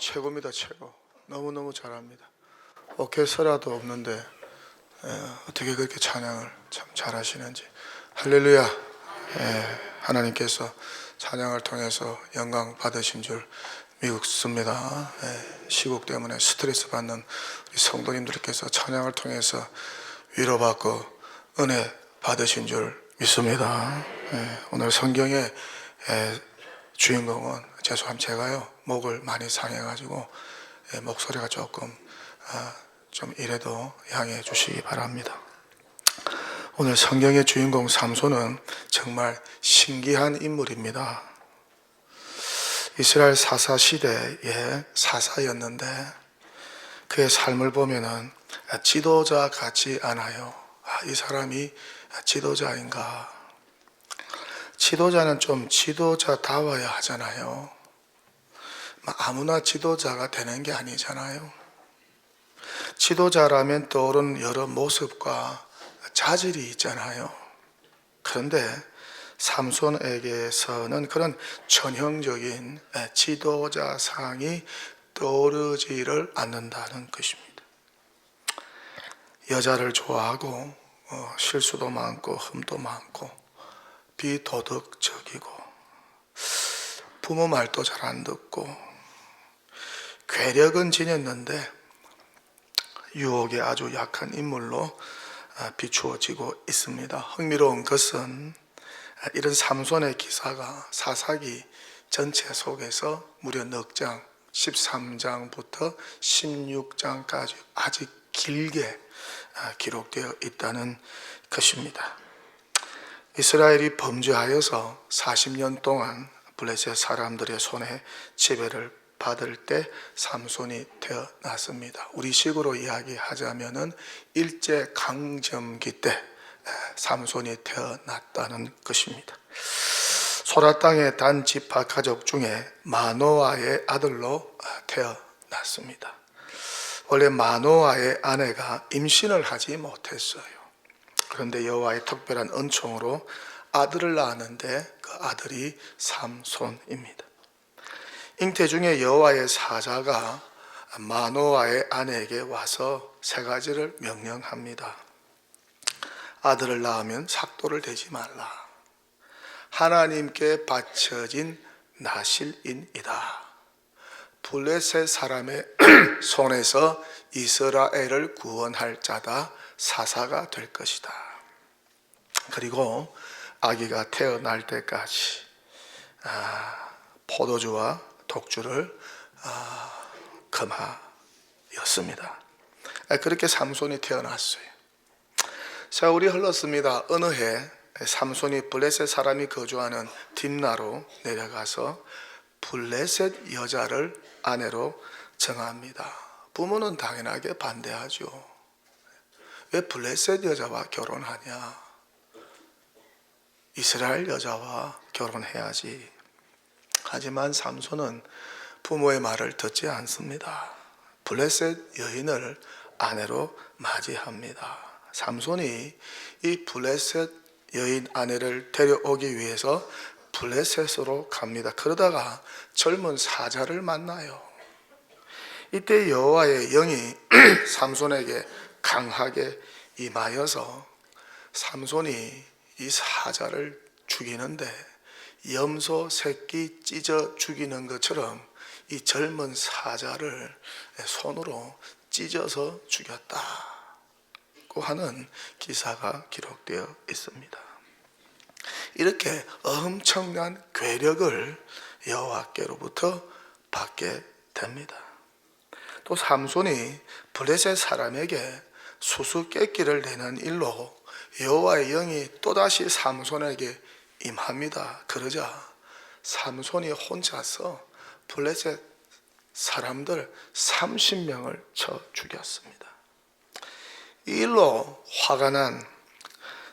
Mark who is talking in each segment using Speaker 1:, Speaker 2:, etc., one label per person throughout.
Speaker 1: 최고입니다, 최고. 너무너무 잘합니다. 오케스트라도 없는데 에, 어떻게 그렇게 찬양을 참 잘하시는지. 할렐루야. 예, 하나님께서 찬양을 통해서 영광 받으신 줄 믿습니다. 예, 시국 때문에 스트레스 받는 성도님들께서 찬양을 통해서 위로받고 은혜 받으신 줄 믿습니다. 예, 오늘 성경의 예, 주인공은 죄송함 제가요 목을 많이 상해가지고 예, 목소리가 조금 아, 좀 이래도 양해해 주시기 바랍니다. 오늘 성경의 주인공 삼손은 정말 신기한 인물입니다. 이스라엘 사사 시대의 사사였는데 그의 삶을 보면은 지도자 같지 않아요. 아, 이 사람이 지도자인가? 지도자는 좀 지도자다워야 하잖아요. 막 아무나 지도자가 되는 게 아니잖아요. 지도자라면 떠오르는 여러 모습과 자질이 있잖아요. 그런데 삼손에게서는 그런 전형적인 지도자상이 떠오르지를 않는다는 것입니다. 여자를 좋아하고 어, 실수도 많고 흠도 많고 비도덕적이고 부모 말도 잘 안 듣고 괴력은 지녔는데 유혹에 아주 약한 인물로 아, 비추어지고 있습니다. 흥미로운 것은 아, 이런 삼손의 기사가 사사기 전체 속에서 무려 넉 장, 13장부터 16장까지 아주 길게 아, 기록되어 있다는 것입니다. 이스라엘이 범죄하여서 40년 동안 블레셋 사람들의 손에 지배를 받을 때 삼손이 태어났습니다. 우리 식으로 이야기하자면은 일제 강점기 때 삼손이 태어났다는 것입니다. 소라 땅의 단 지파 가족 중에 마노아의 아들로 태어났습니다. 원래 마노아의 아내가 임신을 하지 못했어요. 그런데 여호와의 특별한 은총으로 아들을 낳았는데 그 아들이 삼손입니다. 잉태 중에 여호와의 사자가 마노아의 아내에게 와서 세 가지를 명령합니다. 아들을 낳으면 삭도를 대지 말라. 하나님께 바쳐진 나실인이다. 블레셋 사람의 손에서 이스라엘을 구원할 자다 사사가 될 것이다. 그리고 아기가 태어날 때까지 아, 포도주와 독주를 아, 금하였습니다. 아, 그렇게 삼손이 태어났어요. 자, 우리 흘렀습니다. 어느 해 삼손이 블레셋 사람이 거주하는 딥나로 내려가서 블레셋 여자를 아내로 정합니다. 부모는 당연하게 반대하죠. 왜 블레셋 여자와 결혼하냐? 이스라엘 여자와 결혼해야지. 하지만 삼손은 부모의 말을 듣지 않습니다. 블레셋 여인을 아내로 맞이합니다. 삼손이 이 블레셋 여인 아내를 데려오기 위해서 블레셋으로 갑니다. 그러다가 젊은 사자를 만나요. 이때 여호와의 영이 삼손에게 강하게 임하여서 삼손이 이 사자를 죽이는데 염소 새끼 찢어 죽이는 것처럼 이 젊은 사자를 손으로 찢어서 죽였다고 하는 기사가 기록되어 있습니다. 이렇게 엄청난 괴력을 여호와께로부터 받게 됩니다. 또 삼손이 블레셋 사람에게 수수께끼를 내는 일로 여호와의 영이 또다시 삼손에게 임합니다. 그러자 삼손이 혼자서 블레셋 사람들 30명을 쳐 죽였습니다. 이 일로 화가 난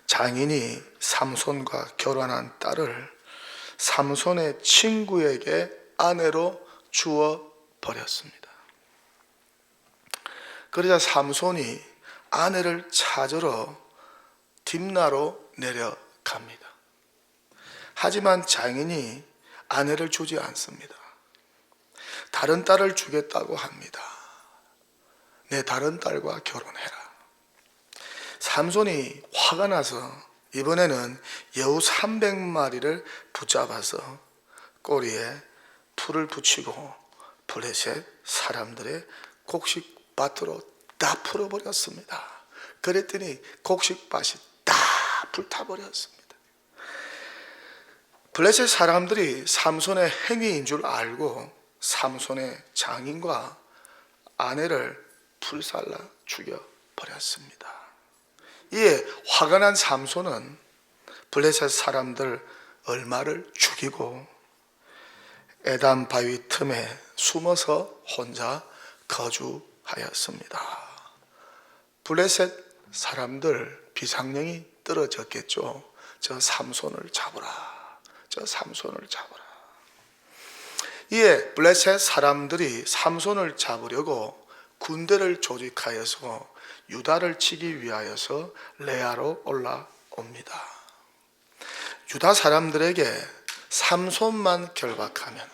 Speaker 1: 장인이 삼손과 결혼한 딸을 삼손의 친구에게 아내로 주어 버렸습니다. 그러자 삼손이 아내를 찾으러 딥나로 내려갑니다. 하지만 장인이 아내를 주지 않습니다. 다른 딸을 주겠다고 합니다. 내 다른 딸과 결혼해라. 삼손이 화가 나서 이번에는 여우 300마리를 붙잡아서 꼬리에 풀을 붙이고 블레셋 사람들의 곡식밭으로 다 풀어버렸습니다. 그랬더니 곡식밭이 다 불타버렸습니다. 블레셋 사람들이 삼손의 행위인 줄 알고 삼손의 장인과 아내를 불살라 죽여 버렸습니다. 이에 화가 난 삼손은 블레셋 사람들 얼마를 죽이고 에단 바위 틈에 숨어서 혼자 거주하였습니다. 블레셋 사람들 비상령이 떨어졌겠죠. 저 삼손을 잡으라. 저 삼손을 잡으라. 이에 블레셋 사람들이 삼손을 잡으려고 군대를 조직하여서 유다를 치기 위하여서 레아로 올라옵니다. 유다 사람들에게 삼손만 결박하면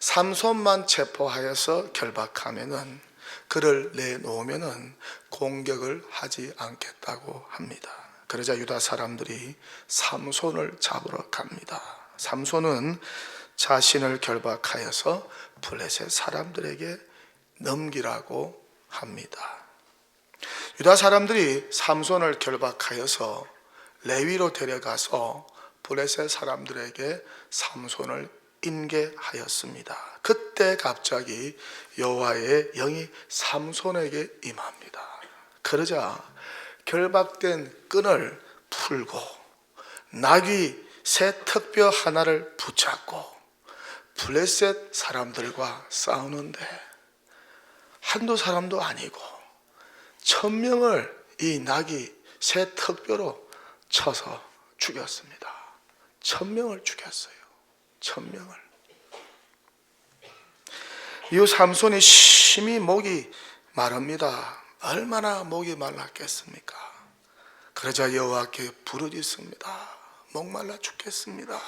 Speaker 1: 삼손만 체포하여서 결박하면은 그를 내놓으면은 공격을 하지 않겠다고 합니다. 그러자 유다 사람들이 삼손을 잡으러 갑니다. 삼손은 자신을 결박하여서 블레셋 사람들에게 넘기라고 합니다. 유다 사람들이 삼손을 결박하여서 레위로 데려가서 블레셋 사람들에게 삼손을 인계하였습니다. 그때 갑자기 여호와의 영이 삼손에게 임합니다. 그러자 결박된 끈을 풀고 나귀 새 턱뼈 하나를 붙잡고 블레셋 사람들과 싸우는데 한두 사람도 아니고 천 명을 이 낙이 새 턱뼈로 쳐서 죽였습니다. 천 명을 죽였어요. 천 명을. 이후 삼손이 심히 목이 마릅니다. 얼마나 목이 말랐겠습니까? 그러자 여호와께 부르짖습니다. 목말라 죽겠습니다.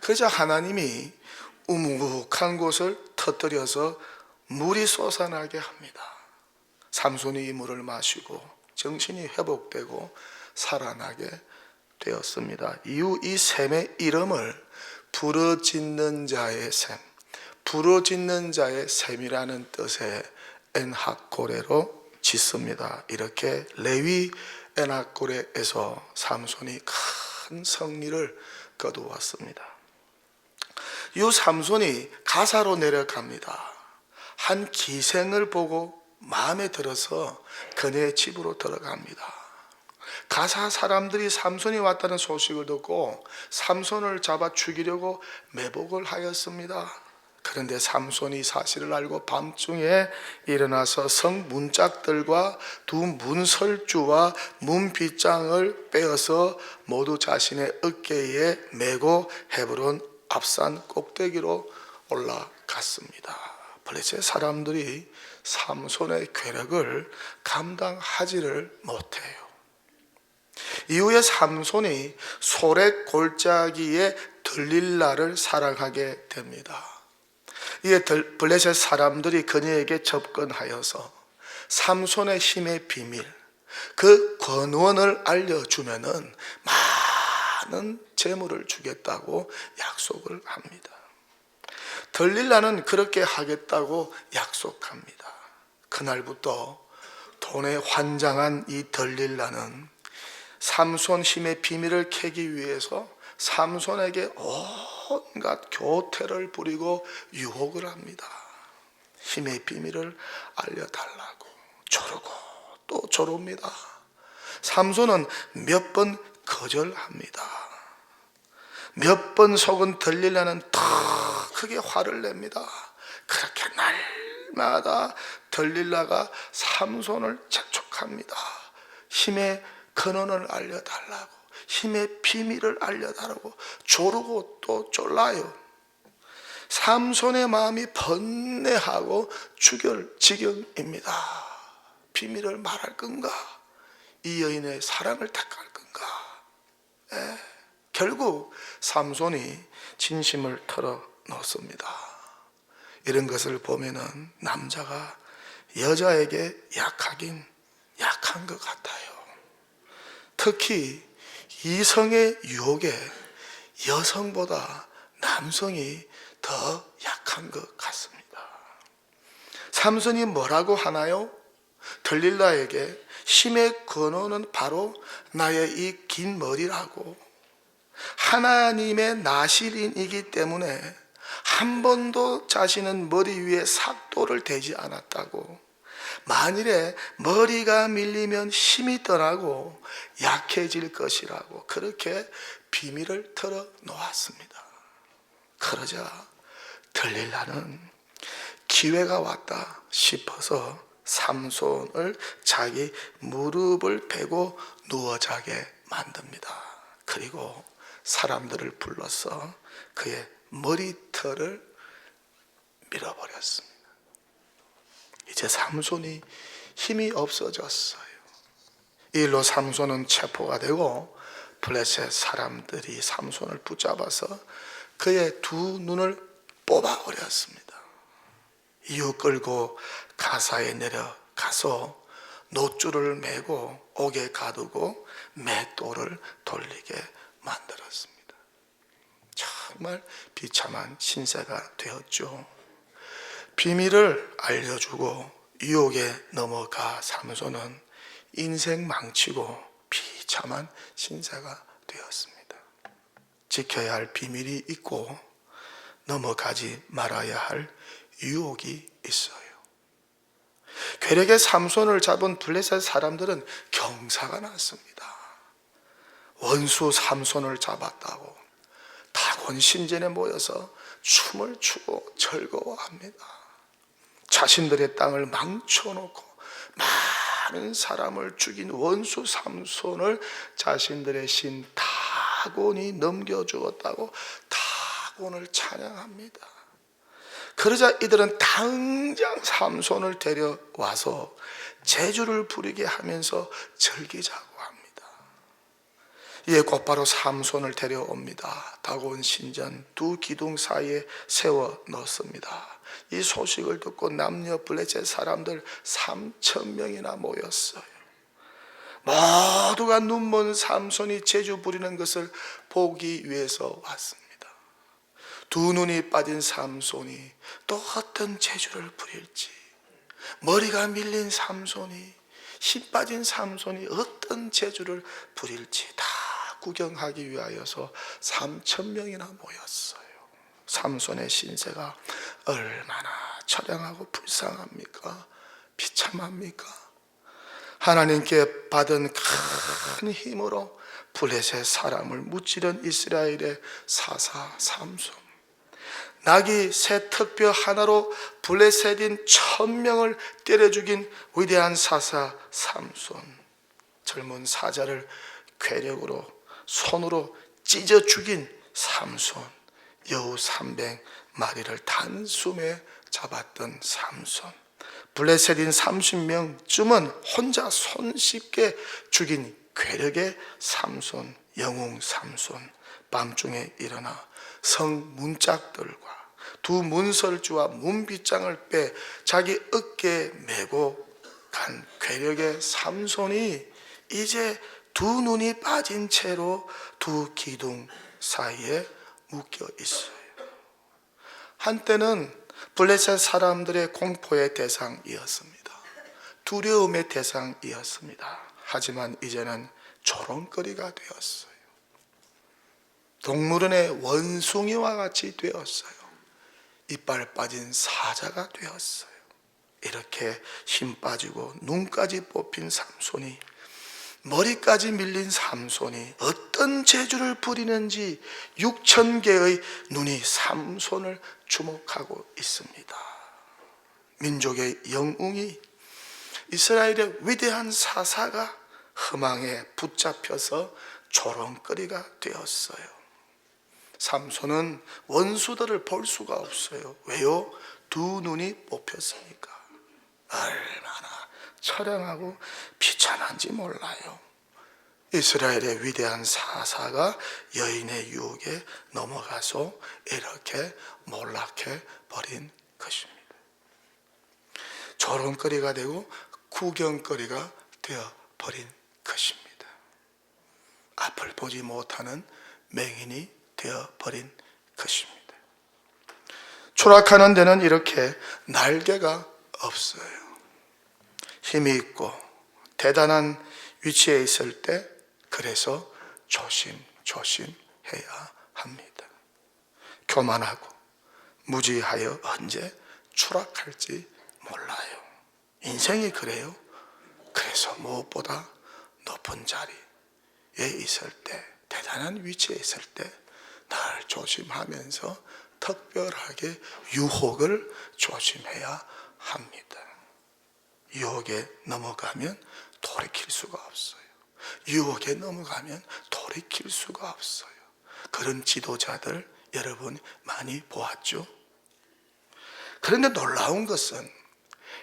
Speaker 1: 그러자 하나님이 우묵한 곳을 터뜨려서 물이 솟아나게 합니다. 삼손이 이 물을 마시고 정신이 회복되고 살아나게 되었습니다. 이후 이 샘의 이름을 부르짖는 자의 샘, 부르짖는 자의 샘이라는 뜻의 엔하코레로 짓습니다. 이렇게 레위 엔하코레에서 삼손이 큰 승리를 거두었습니다. 이 삼손이 가사로 내려갑니다. 한 기생을 보고 마음에 들어서 그녀의 집으로 들어갑니다. 가사 사람들이 삼손이 왔다는 소식을 듣고 삼손을 잡아 죽이려고 매복을 하였습니다. 그런데 삼손이 사실을 알고 밤중에 일어나서 성 문짝들과 두 문설주와 문빗장을 빼어서 모두 자신의 어깨에 메고 헤브론 앞산 꼭대기로 올라갔습니다. 블레셋 사람들이 삼손의 괴력을 감당하지를 못해요. 이후에 삼손이 소래 골짜기에 들릴라를 살아가게 됩니다. 이에 블레셋 사람들이 그녀에게 접근하여서 삼손의 힘의 비밀, 그 권원을 알려주면은 많은 재물을 주겠다고 약속을 합니다. 들릴라는 그렇게 하겠다고 약속합니다. 그날부터 돈에 환장한 이 들릴라는 삼손 힘의 비밀을 캐기 위해서 삼손에게 온갖 교태를 부리고 유혹을 합니다. 힘의 비밀을 알려달라고 조르고 또 조릅니다. 삼손은 몇 번 거절합니다. 몇 번 속은 들리려는 더 크게 화를 냅니다. 그렇게 날마다 들릴라가 삼손을 재촉합니다. 힘의 근원을 알려달라고, 힘의 비밀을 알려달라고 조르고 또 졸라요. 삼손의 마음이 번뇌하고 죽을 지경입니다. 비밀을 말할 건가? 이 여인의 사랑을 택할 건가? 예. 결국 삼손이 진심을 털어 놓습니다. 이런 것을 보면은 남자가 여자에게 약하긴 약한 것 같아요. 특히 이성의 유혹에 여성보다 남성이 더 약한 것 같습니다. 삼손이 뭐라고 하나요? 들릴라에게 힘의 근원은 바로 나의 이 긴 머리라고 하나님의 나실인이기 때문에 한 번도 자신은 머리 위에 삭도를 대지 않았다고 만일에 머리가 밀리면 힘이 떠나고 약해질 것이라고 그렇게 비밀을 털어 놓았습니다. 그러자 들릴라는 기회가 왔다 싶어서 삼손을 자기 무릎을 베고 누워 자게 만듭니다. 그리고 사람들을 불러서 그의 머리털을 밀어버렸습니다. 이제 삼손이 힘이 없어졌어요. 이 일로 삼손은 체포가 되고 블레셋 사람들이 삼손을 붙잡아서 그의 두 눈을 뽑아버렸습니다. 이유 끌고 가사에 내려가서 노줄을 메고 옥에 가두고 맷돌을 돌리게 만들었습니다. 정말 비참한 신세가 되었죠. 비밀을 알려주고 유혹에 넘어가 삼손은 인생 망치고 비참한 신세가 되었습니다. 지켜야 할 비밀이 있고 넘어가지 말아야 할 유혹이 있어요. 괴력의 삼손을 잡은 블레셋 사람들은 경사가 났습니다. 원수 삼손을 잡았다고 다곤 신전에 모여서 춤을 추고 즐거워합니다. 자신들의 땅을 망쳐놓고 많은 사람을 죽인 원수 삼손을 자신들의 신 다곤이 넘겨주었다고 다곤을 찬양합니다. 그러자 이들은 당장 삼손을 데려와서 제주를 부리게 하면서 즐기자고 합니다. 이에 곧바로 삼손을 데려옵니다. 다곤 신전 두 기둥 사이에 세워 넣습니다. 이 소식을 듣고 남녀 블레셋 사람들 3천 명이나 모였어요. 모두가 눈먼 삼손이 제주 부리는 것을 보기 위해서 왔습니다. 두 눈이 빠진 삼손이 또 어떤 재주를 부릴지 머리가 밀린 삼손이 힘 빠진 삼손이 어떤 재주를 부릴지 다 구경하기 위하여서 3천 명이나 모였어요. 삼손의 신세가 얼마나 처량하고 불쌍합니까? 비참합니까? 하나님께 받은 큰 힘으로 블레셋 사람을 무찌른 이스라엘의 사사 삼손 낙이 새 턱뼈 하나로 블레셋인 천 명을 때려 죽인 위대한 사사 삼손 젊은 사자를 괴력으로 손으로 찢어 죽인 삼손 여우 300마리를 단숨에 잡았던 삼손. 블레셋인 30명쯤은 혼자 손쉽게 죽인 괴력의 삼손 영웅 삼손. 밤중에 일어나 성 문짝들과 두 문설주와 문빗장을 빼 자기 어깨에 메고 간 괴력의 삼손이 이제 두 눈이 빠진 채로 두 기둥 사이에 묶여 있어요. 한때는 블레셋 사람들의 공포의 대상이었습니다. 두려움의 대상이었습니다. 하지만 이제는 조롱거리가 되었어요. 동물원의 원숭이와 같이 되었어요. 이빨 빠진 사자가 되었어요. 이렇게 힘 빠지고 눈까지 뽑힌 삼손이 머리까지 밀린 삼손이 어떤 재주를 부리는지 6천 개의 눈이 삼손을 주목하고 있습니다. 민족의 영웅이 이스라엘의 위대한 사사가 허망에 붙잡혀서 조롱거리가 되었어요. 삼손은 원수들을 볼 수가 없어요. 왜요? 두 눈이 뽑혔으니까. 얼마나 처량하고 비참한지 몰라요. 이스라엘의 위대한 사사가 여인의 유혹에 넘어가서 이렇게 몰락해 버린 것입니다. 조롱거리가 되고 구경거리가 되어 버린 것입니다. 앞을 보지 못하는 맹인이 되어 버린 것입니다. 추락하는 데는 이렇게 날개가 없어요. 힘이 있고 대단한 위치에 있을 때 그래서 조심 조심 해야 합니다. 교만하고 무지하여 언제 추락할지 몰라요. 인생이 그래요. 그래서 무엇보다 높은 자리에 있을 때, 대단한 위치에 있을 때, 늘 조심하면서 특별하게 유혹을 조심해야 합니다. 유혹에 넘어가면 돌이킬 수가 없어요. 유혹에 넘어가면 돌이킬 수가 없어요. 그런 지도자들 여러분 많이 보았죠? 그런데 놀라운 것은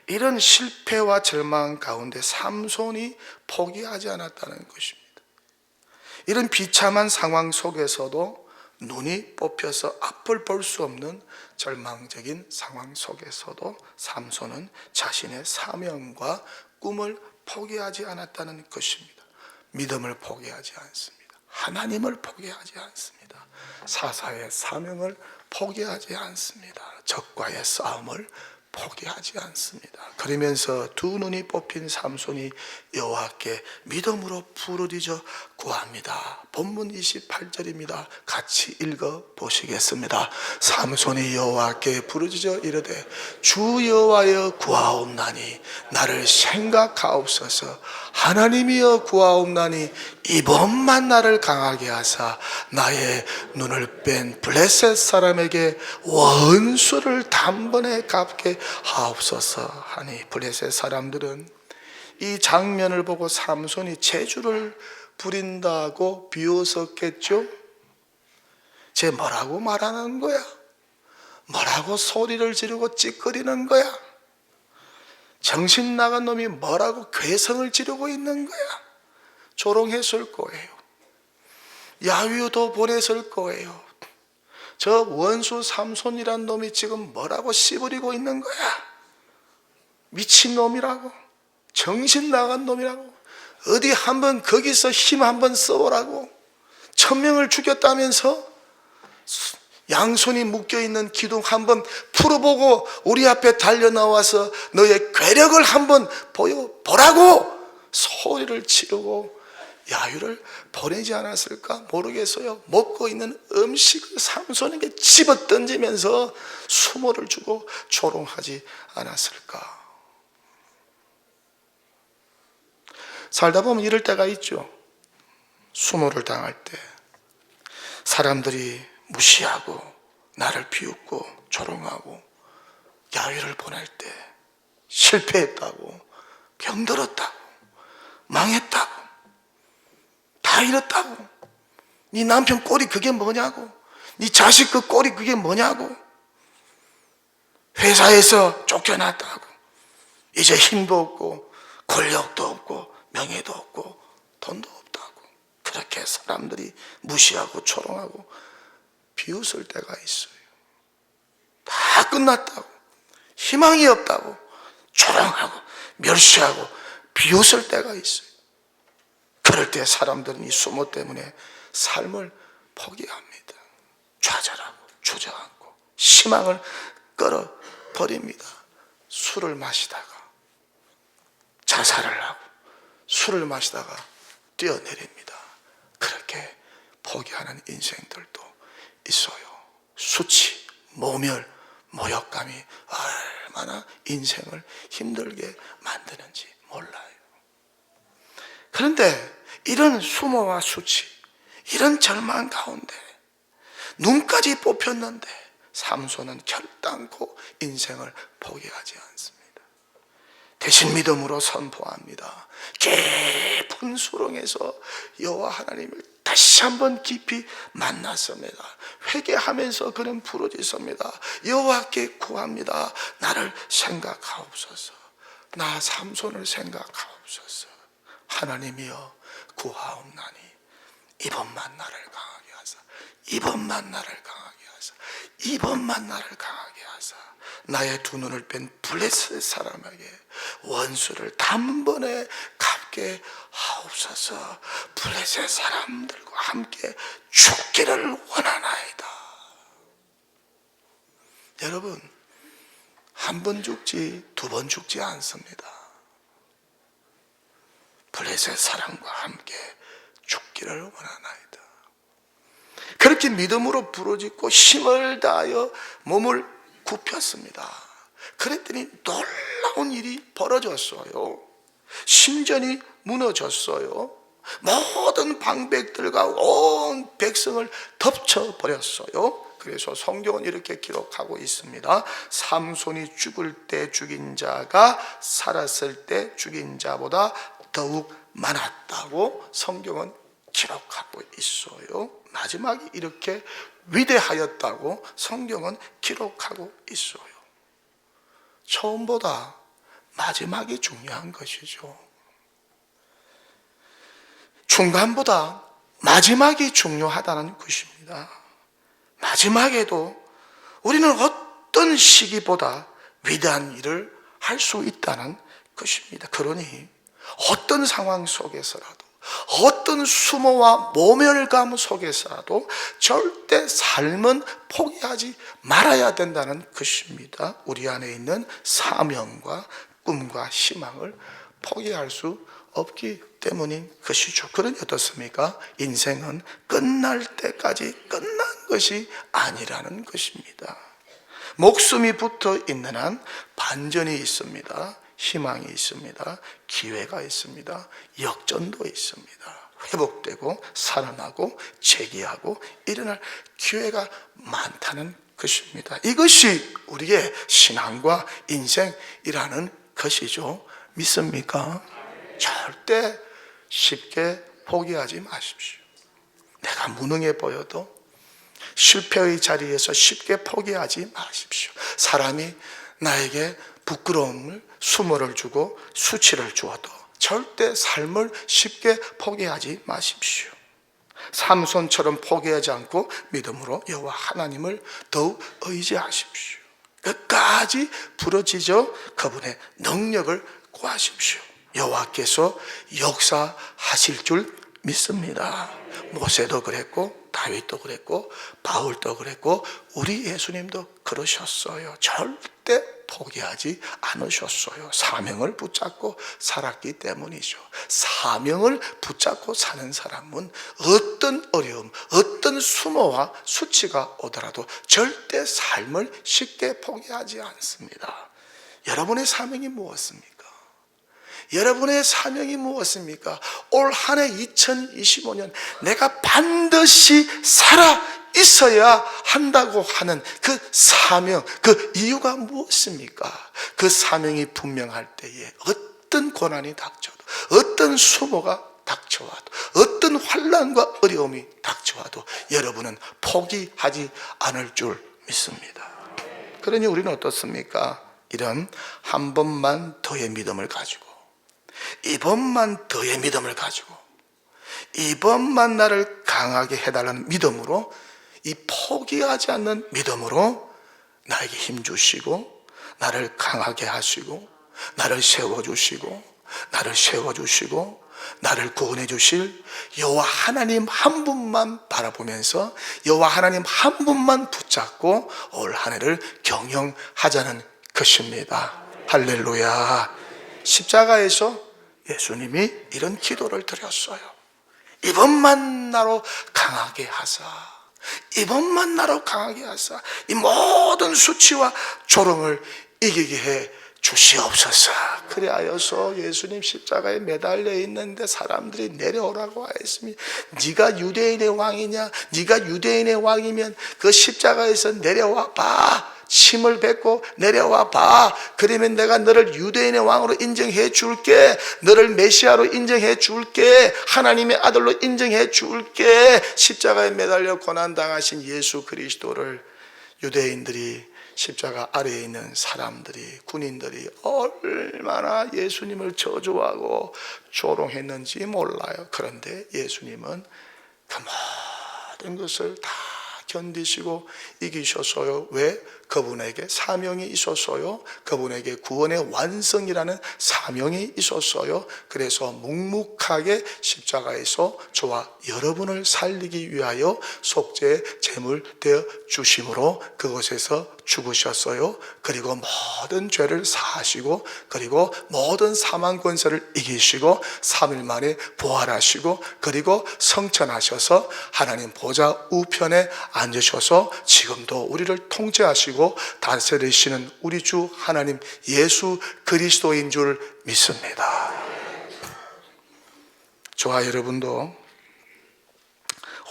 Speaker 1: 이런 실패와 절망 가운데 삼손이 포기하지 않았다는 것입니다. 이런 비참한 상황 속에서도 눈이 뽑혀서 앞을 볼 수 없는 절망적인 상황 속에서도 삼손은 자신의 사명과 꿈을 포기하지 않았다는 것입니다. 믿음을 포기하지 않습니다. 하나님을 포기하지 않습니다. 사사의 사명을 포기하지 않습니다. 적과의 싸움을 포기하지 않습니다. 그러면서 두 눈이 뽑힌 삼손이 여호와께 믿음으로 부르짖어 구합니다. 본문 28절입니다. 같이 읽어 보시겠습니다. 삼손이 여호와께 부르짖어 이르되 주 여호와여 구하옵나니 나를 생각하옵소서 하나님이여 구하옵나니 이번만 나를 강하게 하사 나의 눈을 뺀 블레셋 사람에게 원수를 단번에 갚게 하옵소서 하니 블레셋 사람들은 이 장면을 보고 삼손이 재주를 부린다고 비웃었겠죠? 쟤 뭐라고 말하는 거야? 뭐라고 소리를 지르고 찌끄리는 거야? 정신 나간 놈이 뭐라고 괴성을 지르고 있는 거야? 조롱했을 거예요. 야유도 보냈을 거예요. 저 원수 삼손이란 놈이 지금 뭐라고 씨부리고 있는 거야? 미친 놈이라고? 정신 나간 놈이라고? 어디 한번 거기서 힘 한번 써보라고? 천명을 죽였다면서? 양손이 묶여있는 기둥 한번 풀어보고 우리 앞에 달려 나와서 너의 괴력을 한번 보여보라고 소리를 지르고 야유를 보내지 않았을까 모르겠어요. 먹고 있는 음식을 삼손에게 집어 던지면서 수모를 주고 조롱하지 않았을까. 살다 보면 이럴 때가 있죠. 수모를 당할 때 사람들이 무시하고 나를 비웃고 조롱하고 야유를 보낼 때 실패했다고 병들었다고 망했다고 다 잃었다고 네 남편 꼴이 그게 뭐냐고 네 자식 그 꼴이 그게 뭐냐고 회사에서 쫓겨났다고 이제 힘도 없고 권력도 없고 명예도 없고 돈도 없다고 그렇게 사람들이 무시하고 조롱하고 비웃을 때가 있어요. 다 끝났다고 희망이 없다고 조롱하고 멸시하고 비웃을 때가 있어요. 그럴 때 사람들은 이 수모 때문에 삶을 포기합니다. 좌절하고 주저앉고 희망을 끌어버립니다. 술을 마시다가 자살을 하고 술을 마시다가 뛰어내립니다. 그렇게 포기하는 인생들도 있어요. 수치, 모멸, 모욕감이 얼마나 인생을 힘들게 만드는지 몰라요. 그런데 이런 수모와 수치, 이런 절망 가운데 눈까지 뽑혔는데 삼손은 결단코 인생을 포기하지 않습니다. 대신 믿음으로 선포합니다. 깊은 수렁에서 여호와 하나님을 다시 한번 깊이 만났습니다. 회개하면서 그는 부르짖습니다. 여호와께 구합니다. 나를 생각하옵소서. 나 삼손을 생각하옵소서. 하나님이여 구하옵나니 이번만 나를 강하게 하사 이번만 나를 강하게 하사. 이번만 나를 강하게 하사. 나의 두 눈을 뺀 블레셋 사람에게 원수를 단번에 갚게 하옵소서. 블레셋 사람들과 함께 죽기를 원하나이다. 여러분 한 번 죽지 두 번 죽지 않습니다. 블레셋 사람과 함께 죽기를 원하나이다 그렇게 믿음으로 부르짖고 힘을 다하여 몸을 굽혔습니다. 그랬더니 놀라운 일이 벌어졌어요. 신전이 무너졌어요. 모든 방백들과 온 백성을 덮쳐버렸어요. 그래서 성경은 이렇게 기록하고 있습니다. 삼손이 죽을 때 죽인 자가 살았을 때 죽인 자보다 더욱 많았다고 성경은 기록하고 있어요. 마지막이 이렇게 위대하였다고 성경은 기록하고 있어요. 처음보다 마지막이 중요한 것이죠. 중간보다 마지막이 중요하다는 것입니다. 마지막에도 우리는 어떤 시기보다 위대한 일을 할 수 있다는 것입니다. 그러니 어떤 상황 속에서라도 어떤 수모와 모멸감 속에서라도 절대 삶은 포기하지 말아야 된다는 것입니다. 우리 안에 있는 사명과 꿈과 희망을 포기할 수 없기 때문인 것이죠. 그러니 어떻습니까? 인생은 끝날 때까지 끝난 것이 아니라는 것입니다. 목숨이 붙어 있는 한 반전이 있습니다. 희망이 있습니다. 기회가 있습니다. 역전도 있습니다. 회복되고 살아나고 재기하고 일어날 기회가 많다는 것입니다. 이것이 우리의 신앙과 인생이라는 것이죠. 믿습니까? 절대 쉽게 포기하지 마십시오. 내가 무능해 보여도 실패의 자리에서 쉽게 포기하지 마십시오. 사람이 나에게 부끄러움을 수모를 주고 수치를 주어도 절대 삶을 쉽게 포기하지 마십시오. 삼손처럼 포기하지 않고 믿음으로 여호와 하나님을 더욱 의지하십시오. 끝까지 부러지죠 그분의 능력을 구하십시오. 여호와께서 역사하실 줄 믿습니다. 모세도 그랬고 다윗도 그랬고 바울도 그랬고 우리 예수님도 그러셨어요. 절대 포기하지 않으셨어요. 사명을 붙잡고 살았기 때문이죠. 사명을 붙잡고 사는 사람은 어떤 어려움, 어떤 수모와 수치가 오더라도 절대 삶을 쉽게 포기하지 않습니다. 여러분의 사명이 무엇입니까? 여러분의 사명이 무엇입니까? 올 한 해 2025년 내가 반드시 살아 있어야 한다고 하는 그 사명, 그 이유가 무엇입니까? 그 사명이 분명할 때에 어떤 고난이 닥쳐도, 어떤 수모가 닥쳐와도, 어떤 환란과 어려움이 닥쳐와도 여러분은 포기하지 않을 줄 믿습니다. 그러니 우리는 어떻습니까? 이런 한 번만 더의 믿음을 가지고 이번만 더의 믿음을 가지고 이번만 나를 강하게 해달라는 믿음으로 이 포기하지 않는 믿음으로 나에게 힘 주시고 나를 강하게 하시고 나를 세워 주시고 나를 세워 주시고 나를 구원해 주실 여호와 하나님 한 분만 바라보면서 여호와 하나님 한 분만 붙잡고 올 한 해를 경영하자는 것입니다. 할렐루야. 십자가에서 예수님이 이런 기도를 드렸어요. 이번만 나로 강하게 하사. 이번 만 나로 강하게 하사. 이 모든 수치와 조롱을 이기게 해 주시옵소서. 그리하여서 예수님 십자가에 매달려 있는데 사람들이 내려오라고 하였습니다. 네가 유대인의 왕이냐? 네가 유대인의 왕이면 그 십자가에서 내려와 봐. 침을 뱉고 내려와 봐. 그러면 내가 너를 유대인의 왕으로 인정해 줄게. 너를 메시아로 인정해 줄게. 하나님의 아들로 인정해 줄게. 십자가에 매달려 고난 당하신 예수 그리스도를 유대인들이 십자가 아래에 있는 사람들이 군인들이 얼마나 예수님을 저주하고 조롱했는지 몰라요. 그런데 예수님은 그 모든 것을 다 견디시고 이기셨어요. 왜? 그분에게 사명이 있었어요. 그분에게 구원의 완성이라는 사명이 있었어요. 그래서 묵묵하게 십자가에서 저와 여러분을 살리기 위하여 속죄 제물 되어 주심으로 그곳에서 죽으셨어요. 그리고 모든 죄를 사하시고 그리고 모든 사망 권세를 이기시고 3일 만에 부활하시고 그리고 성천하셔서 하나님 보좌 우편에 앉으셔서 지금도 우리를 통제하시고 다스리시는 우리 주 하나님 예수 그리스도인 줄 믿습니다. 저와 여러분도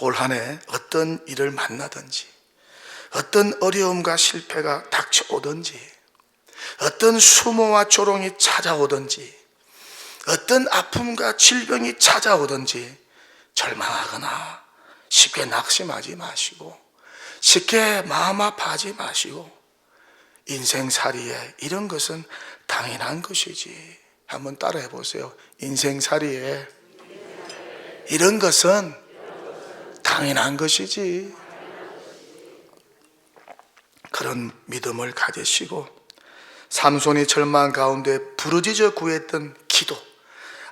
Speaker 1: 올 한 해 어떤 일을 만나든지 어떤 어려움과 실패가 닥쳐오든지 어떤 수모와 조롱이 찾아오든지 어떤 아픔과 질병이 찾아오든지 절망하거나 쉽게 낙심하지 마시고 쉽게 마음 아파하지 마시고 인생살이에 이런 것은 당연한 것이지. 한번 따라해 보세요. 인생살이에 이런 것은 당연한 것이지. 그런 믿음을 가지시고 삼손이 절망 가운데 부르짖어 구했던 기도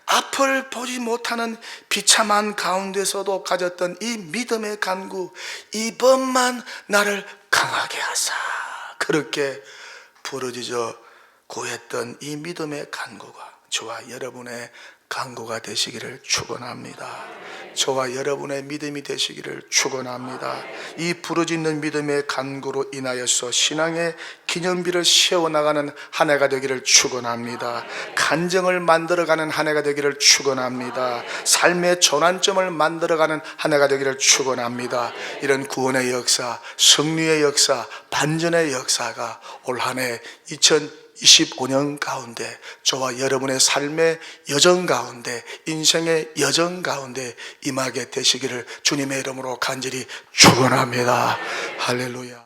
Speaker 1: 앞을 보지 못하는 비참한 가운데서도 가졌던 이 믿음의 간구 이번만 나를 강하게 하사 그렇게 부르짖어 구했던 이 믿음의 간구가 저와 여러분의 간구가 되시기를 축원합니다. 저와 여러분의 믿음이 되시기를 축원합니다. 이 부르짖는 믿음의 간구로 인하여서 신앙의 기념비를 세워 나가는 한 해가 되기를 축원합니다. 간정을 만들어 가는 한 해가 되기를 축원합니다. 삶의 전환점을 만들어 가는 한 해가 되기를 축원합니다. 이런 구원의 역사, 승리의 역사, 반전의 역사가 올 한 해 2000 25년 가운데 저와 여러분의 삶의 여정 가운데 인생의 여정 가운데 임하게 되시기를 주님의 이름으로 간절히 축원합니다. 할렐루야.